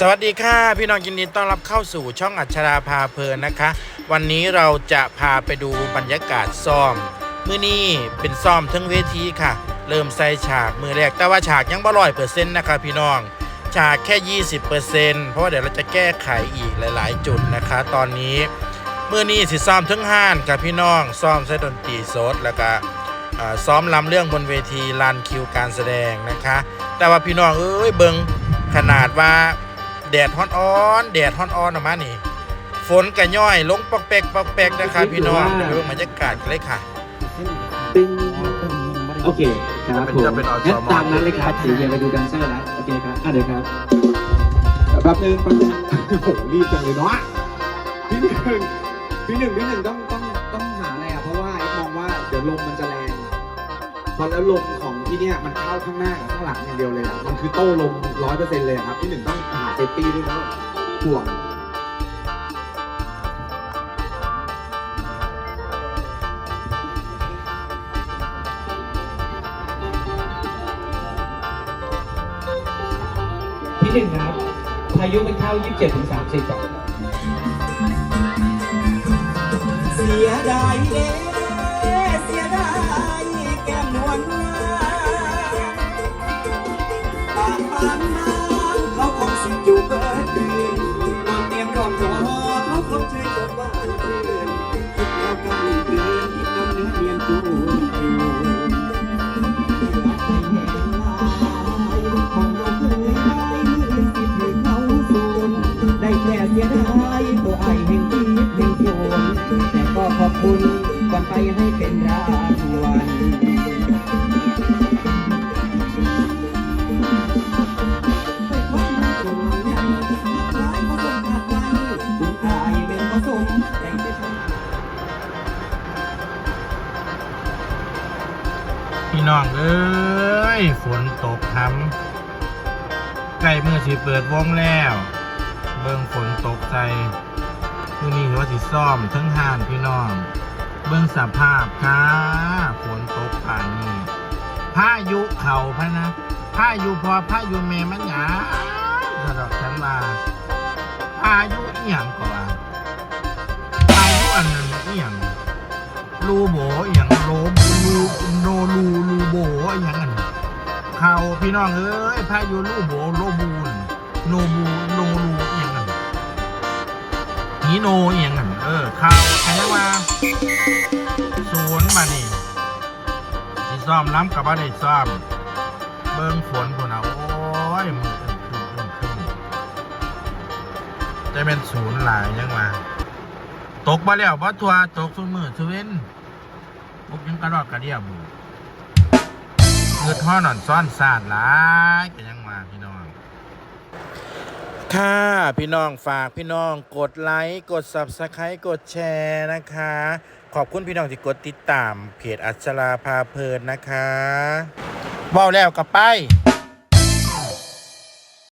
สวัสดีค่ะ พี่น้องยินดีต้อนรับเข้าสู่ช่องอัชราพาเพลินนะคะ วันนี้เราจะพาไปดูบรรยากาศซ่อมมื้อนี้เป็นซ่อมทั้งเวทีค่ะ เริ่มใส่ฉากมือแรกแต่ว่าฉากยังบ่ร้อยเปอร์เซ็นต์นะคะพี่น้องฉากแค่ 20%เพราะว่าเดี๋ยวเราจะแก้ไขอีกหลาย ๆ จุดนะคะ ตอนนี้มื้อนี้สิซ่อมทั้งห้านกับพี่น้องซ่อมใช้ดนตรีสดแล้วก็ซ้อมลำเรื่องบนเวทีลานคิวการแสดงนะคะ แต่ว่าพี่น้องเอ้ยเบิงขนาดว่า แดดฮอนอ้อนแดดฮอนอ้อนออกมานี่ ฝนกระย่อยลงปอกแปกปอกแปกนะคะพี่น้องเดี๋ยวไปเบิ่งบรรยากาศกันเลยค่ะ ตึงโอเคครับนผมจะเป็นอสมงั้นตามนั้นเลยครับสีเดี๋ยวไปดูแดันเซอร์แล้วโอเคครับอะเดี๋ยวครับแป๊บนึงแป๊บนึงโอ้โหรีบจังเลยเนาะพี่หนึ่งพี่หนึ่งพี่หนึ่งต้องต้องต้องหาอะไรอะเพราะว่าไอ้มองว่าเดี๋ยวลมมันจะแรง พอแล้วลมของ ที่เนี่ยมันเข้าข้างหน้ากับข้างหลังอย่างเดียวเลยอะมันคือโต้ลมร้อยเปอร์เซ็นต์เลยอะครับพี่หนึ่งต้องหาเซฟตี้ด้วยแล้วห่วงที่หนึ่งครับพายุมันเข้า 27ถึง30ก่อนเสียดายเด้ เสียดายตัวไอแห่งชีวิตแห่งโยนแต่ก็ขอบคุณวันไปให้เป็นรา พี่น้องเอ้ยฝนตกทำใกล้มือสิเปิดวงแล้ว เบิ่งฝนตกใจคือนี่ว่าสิซ่อมทั้งหานพี่น้อง เบิ่งสภาพค่ะฝนตกป่านนี้พายุเข่าพะนะพายุพอพายุเมมันหยาสะดอกฉันว่าพายุ รูโบอหย่างโลรูโนรูรูโบอหย่างนั้นเขาวพี่น้องเอ้ยพายุรูโบโลบูนโนบูโนรูอหย่างนั้นนีโนอหย่างนั้นเออเขาวใครว่าศูนย์มานี่สิซ่อมล้ำกับบ้านได้ซ่อมเบิ้งฝนคนเอาโอ้ยมืออึ้งครึมอึ้งครึมจะเป็นศูนย์หลายยังมา ตกมาแล้วเพราะทัวตกสุมือสุเว้นพวกยังกระดอกกระเดียบเงือท่อหนอนซ่อนซาดหลายก็ยังมาพี่น้อง ค่ะพี่น้องฝากพี่น้องกดไลค์กด Subscribe กดแชร์นะคะ ขอบคุณพี่น้องที่กดติดตามเพจอัชราพาเพลินนะคะว้าแล้วกับไป